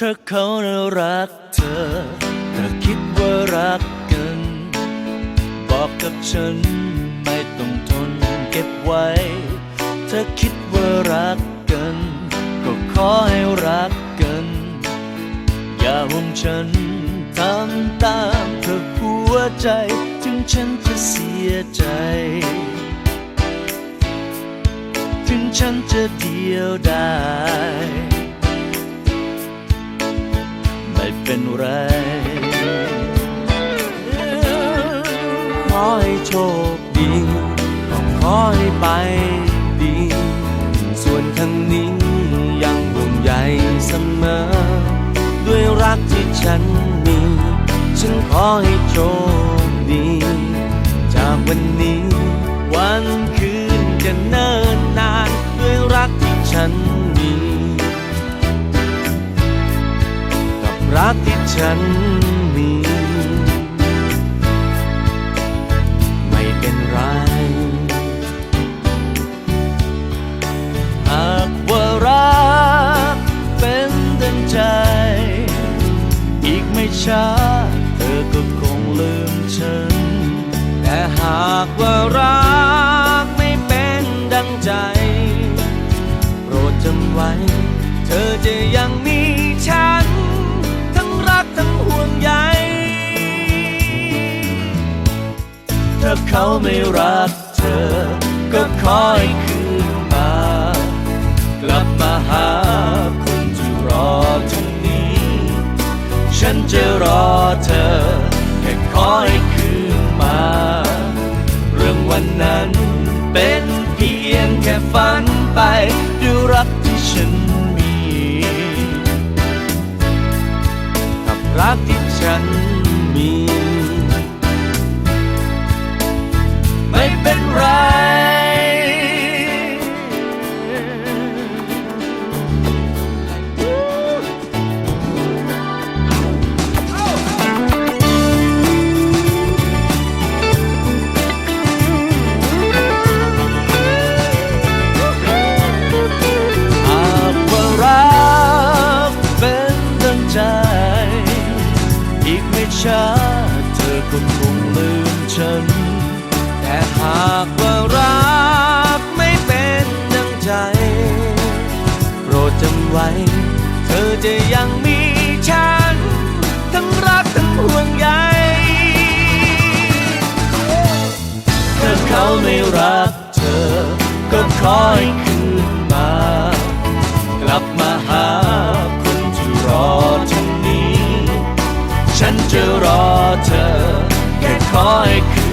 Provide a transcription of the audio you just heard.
ถ้าเขาน่ะรักเธอเธอคิดว่ารักกัน บอกกับฉันไม่ต้องทนเก็บไว้เธอคิดว่ารักกัน ก็ขอให้รักกัน อย่าห่วงฉันทำตามเธอหัวใจ ถึงฉันจะเสียใจ ถึงฉันจะเดียวดาย ให้โชคดีก็ขอให้ไปดี ส่วนทางนี้ยังห่วงใยเสมอ ด้วยรักที่ฉันมี ฉันขอให้โชคดี จากวันนี้วันคืนจะเนิ่นนาน ด้วยรักที่ฉันมี กับรักที่ฉัน ช้า เธอก็คงลืมฉัน แต่หากว่ารักไม่เป็นดังใจ โปรดจำไว้ เธอจะยังมีฉัน ทั้งรักทั้งห่วงใย ถ้าเขาไม่รักเธอ ก็ขอให้คื ฉันจะรอเธอ แค่ขอให้คืนมา เรื่องวันนั้นเป็นเพียงแค่ฝันไปด้วยรักที่ฉันมีกับรักที่ฉันมี ไม่เป็นไร ช้าเธอก็คงลืมฉัน แต่หากว่ารักไม่เป็นดังใจ โปรดจำไว้ เธอจะยังมีฉัน ทั้งรักทั้งห่วงใยถ้าเขาไม่รักเธอก็ขอให้ เธอแค่ขอให้